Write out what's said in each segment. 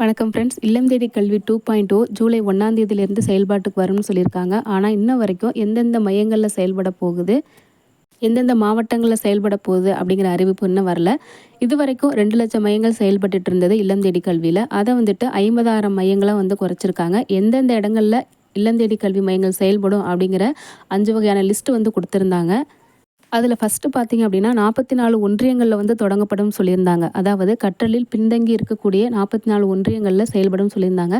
வணக்கம் ஃப்ரெண்ட்ஸ் இல்லம் தேடி கல்வி டூ பாயிண்ட் ஓ ஜூலை ஒன்றாம் தேதியிலேருந்து செயல்பாட்டுக்கு வரும்னு சொல்லியிருக்காங்க. ஆனால் இன்ன வரைக்கும் எந்தெந்த மையங்களில் செயல்பட போகுது எந்தெந்த மாவட்டங்களில் செயல்பட போகுது அப்படிங்கிற அறிவிப்பு இன்னும் வரல. இது வரைக்கும் ரெண்டு லட்சம் மையங்கள் செயல்பட்டு இருந்தது இல்லம் தேடி கல்வியில். அதை வந்துட்டு ஐம்பதாயிரம் மையங்களாக வந்து குறைச்சிருக்காங்க. எந்தெந்த இடங்களில் இல்லம் தேடி கல்வி மையங்கள் செயல்படும் அப்படிங்கிற அஞ்சு வகையான லிஸ்ட் வந்து கொடுத்துருந்தாங்க. அதில் ஃபஸ்ட்டு பார்த்தீங்க அப்படின்னா நாற்பத்தி நாலு ஒன்றியங்களில் வந்து தொடங்கப்படும் சொல்லியிருந்தாங்க. அதாவது கற்றலில் பின்தங்கி இருக்கக்கூடிய நாற்பத்தி நாலு ஒன்றியங்களில் செயல்படும் சொல்லியிருந்தாங்க.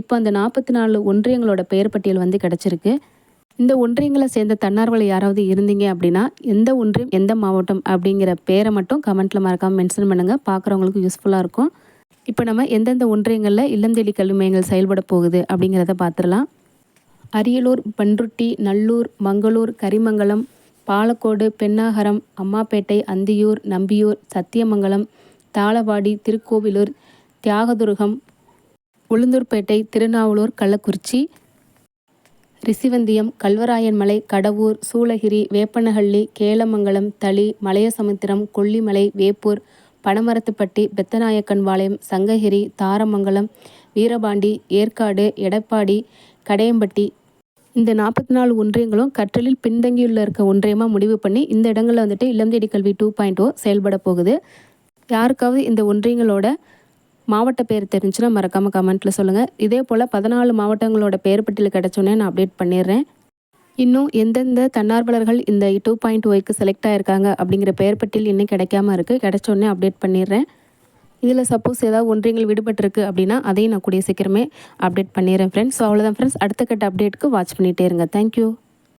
இப்போ அந்த நாற்பத்தி நாலு ஒன்றியங்களோட பெயர் பட்டியல் வந்து கிடச்சிருக்கு. இந்த ஒன்றியங்களை சேர்ந்த தன்னார்வல யாராவது இருந்தீங்க அப்படின்னா எந்த ஒன்றியம் எந்த மாவட்டம் அப்படிங்கிற பேரை மட்டும் கமெண்ட்டில் மறக்காமல் மென்ஷன் பண்ணுங்கள் பார்க்குறவங்களுக்கு யூஸ்ஃபுல்லாக இருக்கும். இப்போ நம்ம எந்தெந்த ஒன்றியங்களில் இல்லந்தேடி கல்வி மையங்கள் செயல்பட போகுது அப்படிங்கிறத பார்த்துடலாம் அரியலூர் பன்ருட்டி நல்லூர் மங்களூர் கரிமங்கலம் பாலக்கோடு பெண்ணாகரம் அம்மாப்பேட்டை அந்தியூர் நம்பியூர் சத்தியமங்கலம் தாளவாடி திருக்கோவிலூர் தியாகதுருகம் உளுந்தூர்பேட்டை திருநாவலூர் கள்ளக்குறிச்சி ரிசிவந்தியம் கல்வராயன்மலை கடவூர் சூளகிரி வேப்பனஹள்ளி கேளமங்கலம் தளி மலையசமுத்திரம் கொல்லிமலை வேப்பூர் பனமரத்துப்பட்டி பெத்தநாயக்கன்பாளையம் சங்ககிரி தாரமங்கலம் வீரபாண்டி ஏற்காடு எடப்பாடி கடையம்பட்டி இந்த நாற்பத்தி நாலு ஒன்றியங்களும் கற்றலில் பின்தங்கியுள்ள இருக்க ஒன்றியமாக முடிவு பண்ணி இந்த இடங்களில் வந்துட்டு இளந்தேடி கல்வி டூ பாயிண்ட் ஓ செயல்பட போகுது. யாருக்காவது இந்த ஒன்றியங்களோட மாவட்ட பேர் தெரிஞ்சுன்னா மறக்காமல் கமெண்ட்டில் சொல்லுங்கள் இதே போல் பதினாலு மாவட்டங்களோட பேர் பட்டியல் கிடச்சோன்னே நான் அப்டேட் பண்ணிடுறேன். இன்னும் எந்தெந்த தன்னார்வலர்கள் இந்த டூ பாயிண்ட் ஒய்க்கு செலக்ட் ஆகிருக்காங்க அப்படிங்கிற பெயர் பட்டியல் இன்னும் கிடைக்காம இருக்குது கிடைச்சோன்னே அப்டேட் பண்ணிடுறேன். இதில் சப்போஸ் ஏதாவது ஒன்றியங்கள் விடுபட்டிருக்கு அப்படின்னா அதையும் நான் கூடிய சீக்கிரமே அப்டேட் பண்ணிடுறேன் ஃப்ரெண்ட்ஸ் ஸோ அவ்வளோதான் ஃப்ரெண்ட்ஸ் அடுத்த கட்ட அப்டேட்டுக்கு வாட்ச் பண்ணிகிட்டே இருங்க. தேங்க்யூ